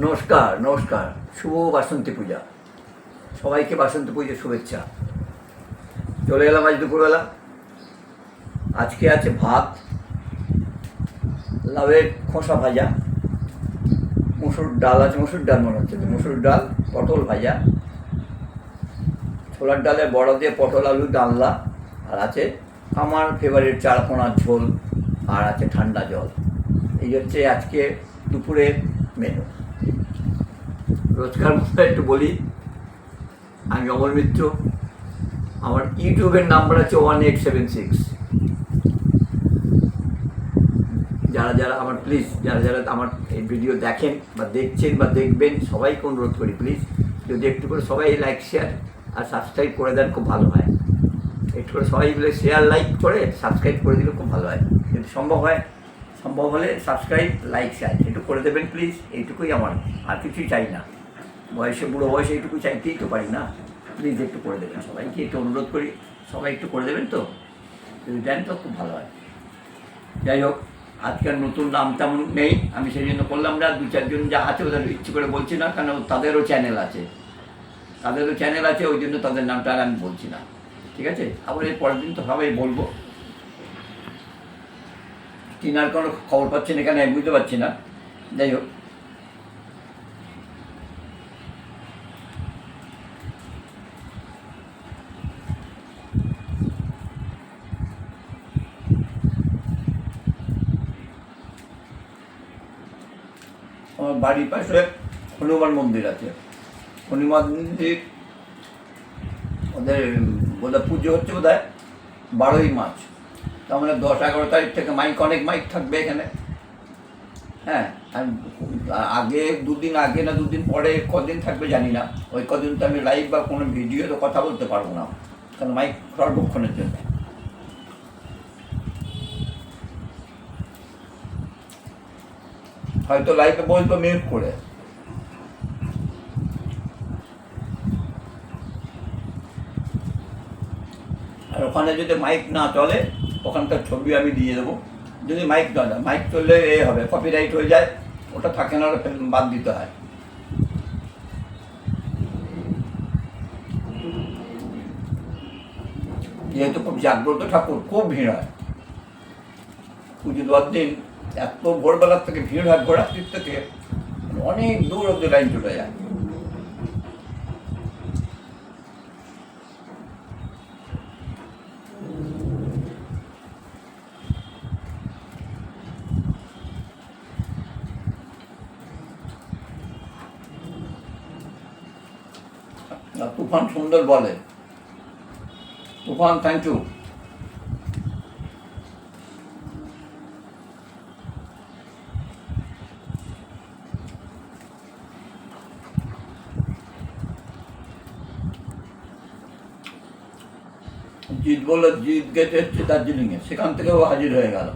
নমস্কার নমস্কার। শুভ বাসন্তী পূজা। সবাইকে বাসন্তী পুজোর শুভেচ্ছা। চলে এলাম আজ দুপুরবেলা। আজকে আছে ভাত, লাউয়ের খোসা ভাজা, মুসুর ডাল আছে, মুসুর ডাল মনে হচ্ছে মুসুর ডাল, পটল ভাজা, ছোলার ডালে বড় দিয়ে পটল, আলু, ডালনা, আর আছে আমার ফেভারিট চারকোনার ঝোল, আর আছে ঠান্ডা জল। এই হচ্ছে আজকে দুপুরের মেনু রোজকার মতো একটু বলি। আমি অমর মিত্র। আমার ইউটিউবের নাম্বার আছে ওয়ান এইট সেভেন সিক্স যারা যারা আমার প্লিজ যারা যারা আমার এই ভিডিও দেখেন বা দেখছেন বা দেখবেন, সবাইকে অনুরোধ করি প্লিজ যদি একটু করে সবাই লাইক শেয়ার আর সাবস্ক্রাইব করে দেন, খুব ভালো হয়। একটু করে সবাই মিলে শেয়ার লাইক করে সাবস্ক্রাইব করে দিলে খুব ভালো হয়। যদি সম্ভব হয়, সম্ভব হলে সাবস্ক্রাইব লাইক শেয়ার একটু করে দেবেন প্লিজ এইটুকুই আমার। আর কিছুই চাই না। বয়সে, বুড়ো বয়সে এইটুকু চাইতেই তো পারি না? প্লিজ একটু করে দেবেন সবাইকে, একটু অনুরোধ করি, সবাই একটু করে দেবেন তো? যদি দেন তো খুব ভালো হয়। যাই হোক, আজকের নতুন নাম তেমন নেই, আমি সেই জন্য করলাম না, দু চারজন যা আছে ওদের ইচ্ছে করে বলছি না কারণ তাদেরও চ্যানেল আছে। তাদেরও চ্যানেল আছে, ওই জন্য তাদের নামটা আর আমি বলছি না। ঠিক আছে? আবার এর পরের দিন তো সবাই বলব। টিনার কোনো খবর পাচ্ছেন এখানে বুঝতে পারছি না। যাই হোক বাড়ির পাশে হনুমান মন্দির আছে। হনুমান মন্দির, ওদের বোধহয় পুজো হচ্ছে বোধ হয় বারোই মার্চ। তার মানে দশ এগারো তারিখ থেকে মাইক, অনেক মাইক থাকবে এখানে। হ্যাঁ আগে দুদিন, আগে না দুদিন পরে কদিন থাকবে জানি না। ওই কদিন তো আমি লাইভ বা কোনো ভিডিওতে কথা বলতে পারব না। কারণ মাইক সর্বক্ষণের জন্য। হয়তো লাইভে বলতো মিউট করে। আর ওখানে যদি মাইক না চলে, ওখানকার ছবি আমি দিয়ে দেবো। যদি মাইক চলে মাইক চললে এ হবে কপিরাইট হয়ে যায়, ওটা থাকে না, ওটা বাদ দিতে হয়। যেহেতু খুব জাগ্রত ঠাকুর, খুব ভিড় হয়। পুজো দশ দিন এত ভোরবেলার থেকে ভিড় হয় ঘোড়াস্তির থেকে অনেক দূর অব্দি লাইন চলে যায়। তুফান সুন্দর বলে। তুফান থ্যাংক ইউ বলল গেছে হচ্ছে দার্জিলিংয়ে সেখান থেকেও হাজির হয়ে গেল।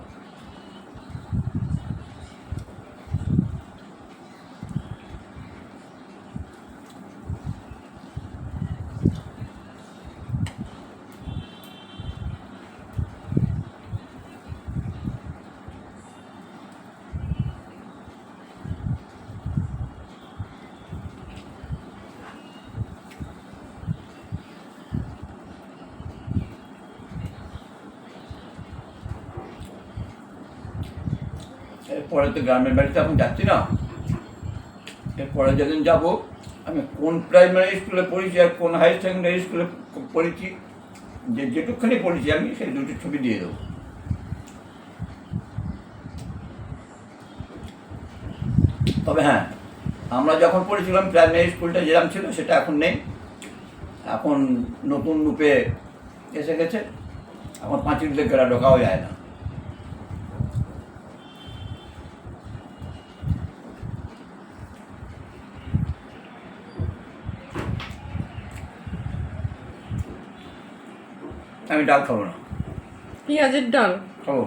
এরপরে তো গ্রামের বাড়িতে এখন যাচ্ছি না। এরপরে যেদিন যাব, আমি কোন প্রাইমারি স্কুলে পড়েছি আর কোন হাই সেকেন্ডারি স্কুলে পড়েছি, যে যেটুকখানি পড়েছি আমি, সেই দুটি ছবি দিয়ে দেবো। তবে হ্যাঁ আমরা যখন পড়েছিলাম প্রাইমারি স্কুলটা যেরকম ছিল, সেটা এখন নেই। এখন নতুন রূপে এসে গেছে। এখন পাঁচিল থেকে ঢোকাও যায় না। আমি ডাল খাব না। পেঁয়াজের ডাল? খাব।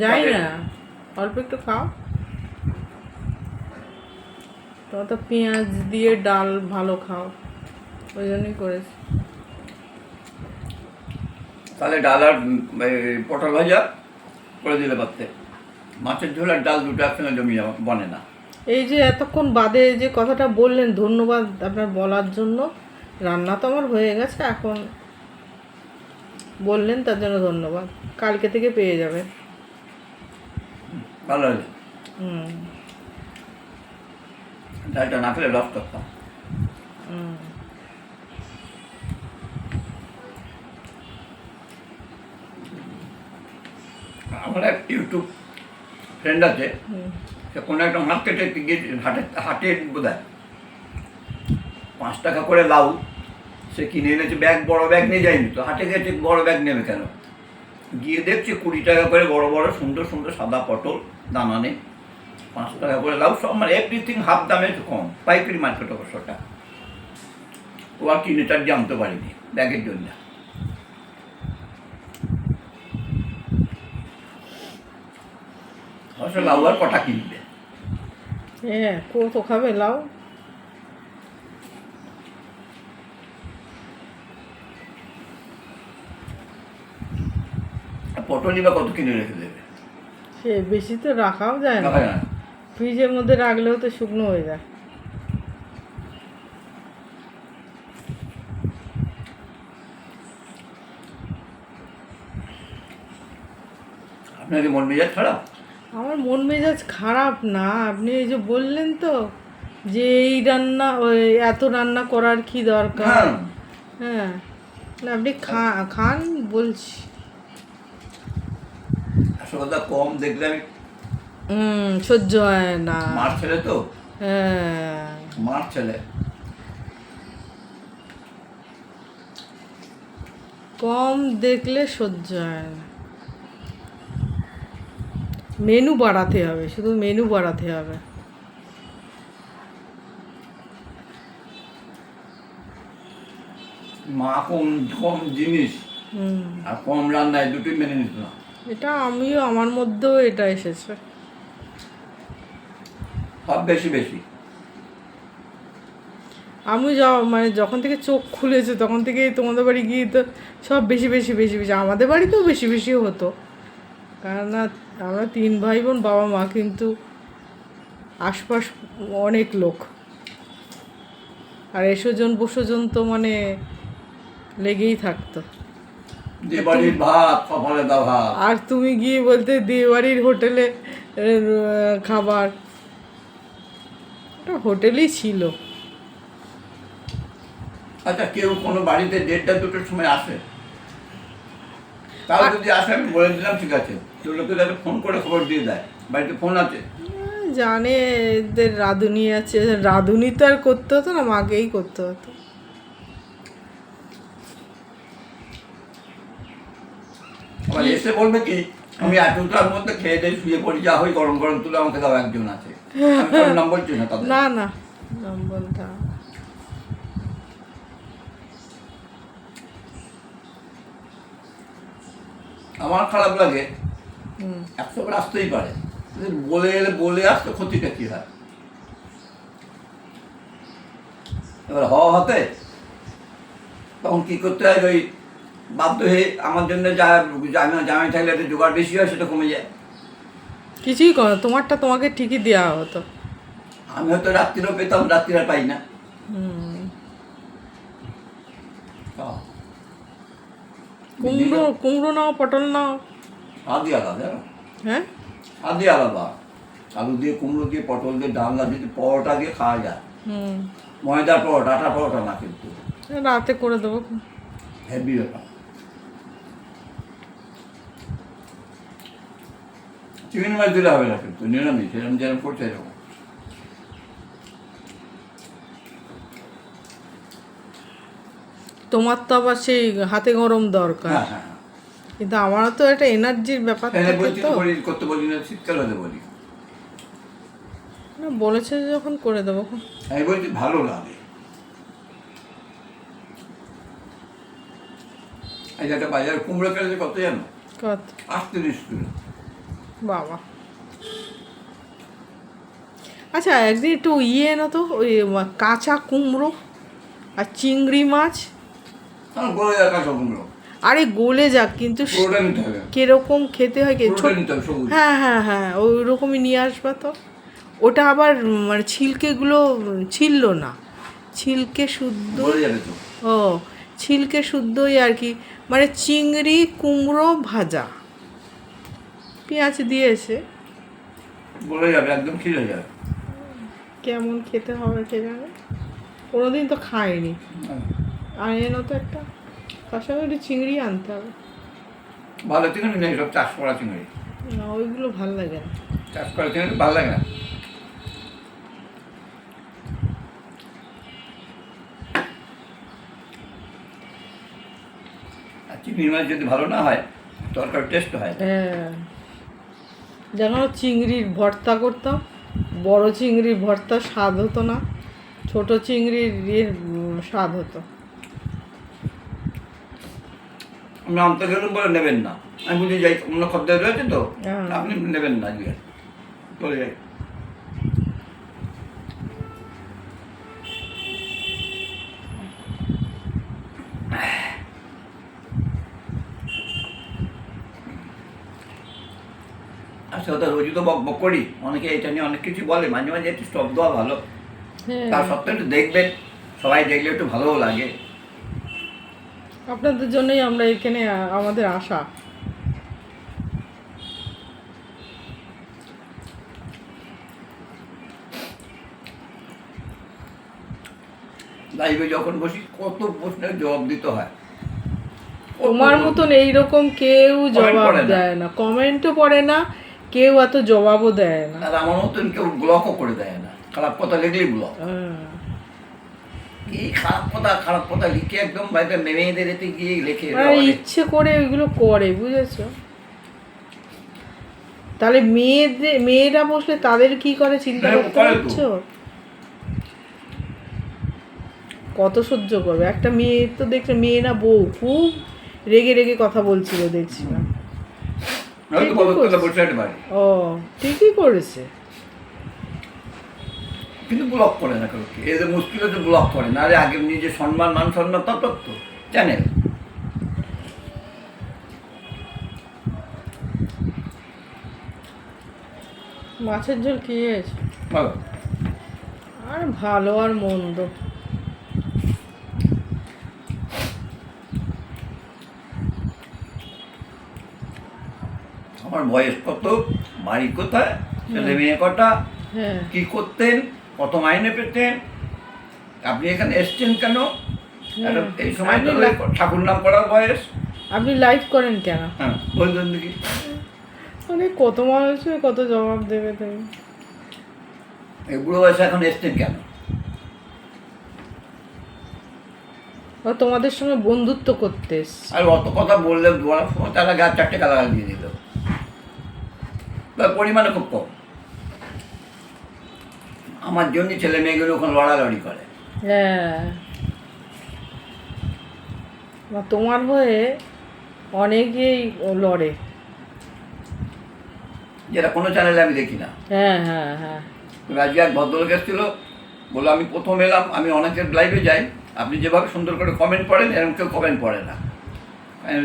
যাই না অল্প একটু খাও। তো তো পেঁয়াজ দিয়ে ডাল ভালো খাও ওই জন্যই করেছি। তাহলে ডাল আর পটল ভাজা করে দিলে পারতে মাছের ঝোল আর ডাল দুটো একসঙ্গে জমি বনে না। এই যে এতক্ষণ বাদে যে কথাটা বললেন ধন্যবাদ আপনার বলার জন্য। রান্না তো আমার হয়ে গেছে এখন বললেন তার জন্য ধন্যবাদ। কালকে থেকে পেয়ে যাবে। ভালো হয়েছে। হুম। ডালটা না খেলে লস করতাম। হুম। আমার এক ইউটিউব ফ্রেন্ড আছে সে কোনো একটা মার্কেটে গিয়ে হাটে হাটে বোধ পাঁচ টাকা করে লাউ সে কিনে এনেছে, ব্যাগ, বড় ব্যাগ নিয়ে যায়নি তো, হাটে গেছে, বড় ব্যাগ নেবে কেন? গিয়ে দেখছে কুড়ি টাকা করে বড় বড়, সুন্দর সুন্দর সাদা পটল, দানা নেই। পাঁচ টাকা করে লাউ, সব মানে এভরিথিং হাফ দামে কম, পাইকারি মার্কেট অবশ্যটা ও আর কিনে, তার জানতে পারিনি, ব্যাগের জন্য। অবশ্য লাউ আর কটা কিনবে? হ্যাঁ কত খাবে লাউ? পটলই বা কত কিনে রেখে দেবে? সে বেশি তো রাখাও যায় না। ফ্রিজের মধ্যে রাখলেও তো শুকনো হয়ে যায়। আপনার মন মেজাজ খারাপ? আমার মন মেজাজ খারাপ না। আপনি এই যে বললেন তো যে এই রান্না ওই এত রান্না করার কি দরকার? হ্যাঁ। হ্যাঁ। আপনি খা- খান বলছি। কথা কম দেখলে আমি হুম সহ্য হয় না। মার ছেলে তো? হ্যাঁ। মার ছেলে। কম দেখলে সহ্য হয় না। মেনু বাড়াতে হবে শুধু মেনু বাড়াতে হবে। মা কম কম জিনিস আর কম রান্নায় দুটোই মেনে নিত না এটা আমিও আমার মধ্যেও এটা এসেছে। সব বেশি বেশি। আমি যা- মানে যখন থেকে চোখ খুলেছে তখন থেকেই তোমাদের বাড়ি গিয়ে তো সব বেশি বেশি বেশি বেশি। আমাদের বাড়িতেও বেশি বেশি হতো। কেননা আমরা তিন ভাই বোন বাবা মা কিন্তু আশপাশ অনেক লোক। আর এসোজন বসোজন তো মানে লেগেই থাকতো। যে বাড়ির ভাত কপালে দা ভাত। আর তুমি গিয়ে বলতে দেবাড়ির হোটেলে খাবার। ওটা হোটেলেই ছিল। আচ্ছা কেউ কোনো বাড়িতে দেড়টা দুটোর সময় আসে? তাও যদি আসে আমি বলে দিলাম ঠিক আছে। লোকে তাদের ফোন করে খবর দিয়ে দেয়। বাড়িতে ফোন আছে? জানে এদের রাঁধুনি আছে। রাঁধুনি তো আর করতে হতো না মাকেই করতে হতো। আবার এসে বলবে কি? আমি এতটার মধ্যে খেয়ে দিয়ে শুয়ে পড়ি যা হই গরম গরম তুলে আমাকে দাও একজন আছে। আমি নাম বলছি না তাদের। না না নম্বরটা আমার খারাপ লাগে একশো বার আসতেই পারে। বলে এলে বলে আসতে ক্ষতিটা কি হয়? এবার হওয়া হতে তখন কি করতে হয়? ওই বাধ্য হয়ে আমার জন্য যা জামাই জামাই থাকলে একটা জোগাড় বেশি হয় সেটা কমে যায়। কিছুই কর তোমারটা তোমাকে ঠিকই দেওয়া হতো। আমি হয়তো রাত্রিরও পেতাম রাত্রি আর পাই না। কুমড়ো কুমড়ো নাও পটল নাও। স্বাদই আলাদা হ্যাঁ? স্বাদই আলাদা। আলু দিয়ে কুমড়ো দিয়ে পটল দিয়ে ডালনা যদি পরোটা দিয়ে খাওয়া যায়। হুম। ময়দার পরোটা আটা পরোটা না কিন্তু। রাতে করে দেবো। হেভি ব্যাপার। চিকেন মাছ দিলে হবে না কিন্তু নিরামিষ এরকম যেরকম করছে এরকম তোমার তো আবার সেই হাতে গরম দরকার। হ্যাঁ হ্যাঁ কিন্তু আমারও তো একটা এনার্জির ব্যাপার হ্যাঁ থাকে তো তো। করতে বলি না শীতকাল হতে বলি। না, বলেছে যখন করে দেবো। আমি বলছি ভালো লাগে। এই একটা বাজার কুমড়ো কেটেছে কত জানো? কত? আটত্রিশ কিলো। বাবা। আচ্ছা একদিন একটু ইয়ে এনো তো ওই কাঁচা কুমড়ো আর চিংড়ি মাছ। কুমড়ো। আরে গলে যাক কিন্তু কীরকম খেতে হয় কি? হ্যাঁ হ্যাঁ হ্যাঁ ওই রকমই নিয়ে আসবা তো। ওটা আবার মানে ছিলকেগুলো ছিল না। ছিলকে শুদ্ধ ও ছিলকে শুদ্ধই আর কি। মানে চিংড়ি কুমড়ো ভাজা। পেঁয়াজ দিয়েছে বলে যাবে একদম খিলে যাবে। কেমন খেতে হবে কে জানে? কোনোদিন তো খাইনি। আর এনো তো একটা তার সঙ্গে একটু চিংড়ি আনতে হবে। ভালো চিংড়ি নেই সব চাষ করা চিংড়ি। না ওইগুলো ভালো লাগে না। চাষ করা চিংড়ি ভালো লাগে না। চিংড়ি মাছ যদি ভালো না হয় তরকারি টেস্ট হয়। হ্যাঁ। যেন চিংড়ির ভর্তা করতাম। বড় চিংড়ির ভর্তা স্বাদ হতো না ছোট চিংড়ির ইয়ের স্বাদ হতো। নামতে গেলে বলে নেবেন না। আমি বুঝে যাই অন্য খদ্দের রয়েছে তো? হ্যাঁ। আপনি নেবেন না চলে যাই। রোজই তো বক করি। অনেকে এটা নিয়ে অনেক কিছু বলে। মাঝে মাঝে একটু স্টপ দেওয়া ভালো। হ্যাঁ। তার সত্ত্বেও একটু দেখবেন সবাই দেখলে একটু ভালোও লাগে। আপনাদের জন্যই আমরা এখানে আমাদের আশা। লাইভে যখন বসি কত প্রশ্নের জবাব দিতে হয়। তোমার মতন এইরকম কেউ জবাব। দেয় না। কমেন্টও পড়ে না। কেউ এত জবাবও দেয় না। আর আমার মতন কেউ ব্লকও করে দেয় না। খারাপ কথা লিখলেই ব্লক হ্যাঁ। এই খারাপ কথা খারাপ কথা লিখে একদম বাইরে মেয়েদের এতে গিয়ে লিখে ইচ্ছে করে ওইগুলো করে বুঝেছ? তাহলে মেয়েদের মেয়েরা বসলে তাদের কি করে চিন্তা হ্যাঁ, করতে পারছ? কত সহ্য করবে? একটা মেয়ে তো দেখছে মেয়ে না বউ খুব রেগে রেগে কথা বলছিল দেখছিলাম হয়তো ঠিকই কত করছে। বসে পারে ও ঠিকই করেছে। কিন্তু ব্লক করে না কাউকে। এদের মুশকিল হচ্ছে ব্লক করে না আরে আগে নিজের সম্মান মান সম্মান তত তো চ্যানেল মাছের ঝোল খেয়েছে বলো আর ভালো আর মন্দ। আমার বয়স কত? বাড়ি কোথায়? ছেলে মেয়ে কটা? হ্যাঁ। কি করতেন? কত মাইনে পেতেন? আপনি এখানে এসছেন কেন? এই সময় তো ঠাকুর নাম করার বয়স। আপনি লাইভ করেন কেন? হ্যাঁ দেখি। মানে কত মানুষ কত জবাব দেবে তুমি এই বুড়ো বয়সে এখন এসছেন কেন? ও তোমাদের সঙ্গে বন্ধুত্ব করতে আর অত কথা বললে তারা গাছ চারটে কালার দিয়ে দিল। পরিমাণে খুব কম। আমার জন্য ছেলে মেয়েগুলো ওখানে লড়ালড়ি করে। হ্যাঁ। তোমার হয়ে অনেকেই লড়ে। যেটা কোনো চ্যানেলে আমি দেখি না। হ্যাঁ হ্যাঁ হ্যাঁ। আজকে এক ভদ্রলোক এসেছিল বলে আমি প্রথম এলাম আমি অনেকের লাইভে যাই। আপনি যেভাবে সুন্দর করে কমেন্ট পড়েন এরকম কেউ কমেন্ট পড়ে না।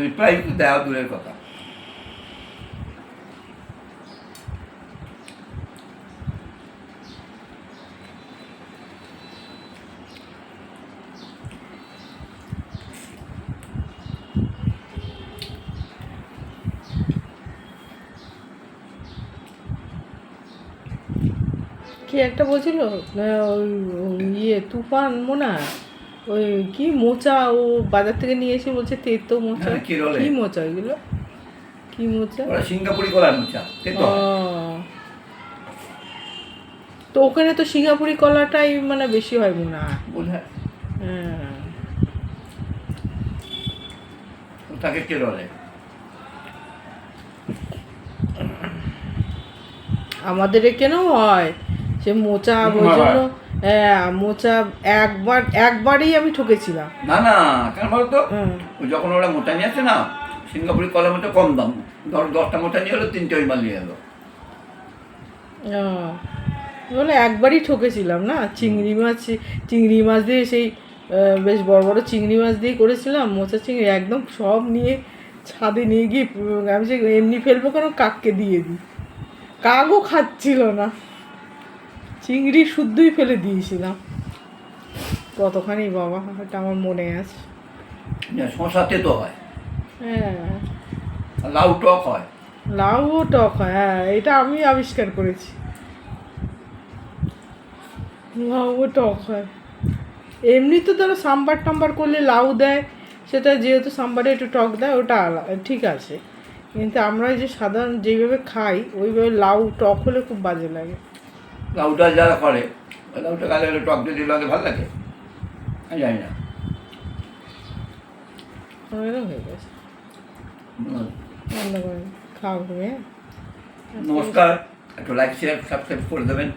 রিপ্লাই দেওয়া দূরের কথা। একটা বলছিল ওই ইয়ে তুফান মোনা ওই কি মোচা ও বাজার থেকে নিয়ে এসে বলছে তেতো মোচা। হ্যাঁ, কি মোচা ওইগুলো কি মোচা? ওরা সিঙ্গাপুরি কলার মোচা তো তো ওখানে তো সিঙ্গাপুরি কলাটাই মানে বেশি হয় মনে। হয়। বোঝায় হ্যাঁ তাকে কেরলে। আমাদের এখানেও হয়? সে মোচা ওই জন্য হ্যাঁ মোচা একবার একবারই আমি ঠকেছিলাম। না না কেন বলো তো? হুম। ওই যখন ওরা মোটা নিয়ে আসে না সিঙ্গাপুরি কম দাম। ধর দশটা মোটা নিয়ে এলো তিনটে ওই মাল নিয়ে এলো। বলে একবারই ঠকেছিলাম না? চিংড়ি মাছ চিংড়ি মাছ দিয়ে সেই বেশ বড় বড় চিংড়ি মাছ দিয়ে করেছিলাম মোচা চিংড়ি একদম সব নিয়ে ছাদে নিয়ে গিয়ে আমি যে এমনি ফেলব কেন? কাককে দিয়ে দিই। কাকও খাচ্ছিল না। চিংড়ি শুদ্ধই ফেলে দিয়েছিলাম। কতখানি বাবা এটা আমার মনে আছে। শশাতে তো হয়। হ্যাঁ। লাউ টক হয়। লাউও টক হয় হ্যাঁ এটা আমি আবিষ্কার করেছি। লাউও টক হয়। এমনি তো ধরো সাম্বার টাম্বার করলে লাউ দেয় সেটা যেহেতু সাম্বারে একটু টক দেয় ওটা আলা ঠিক আছে। কিন্তু আমরা যে সাধারণ যেভাবে খাই ওইভাবে লাউ টক হলে খুব বাজে লাগে। লাউটা যারা করে লাউটা গালে গেলে টক দিয়ে লাগে ভালো লাগে। আমি জানি না। নমস্কার। একটু লাইক শেয়ার সাবস্ক্রাইব করে দেবেন।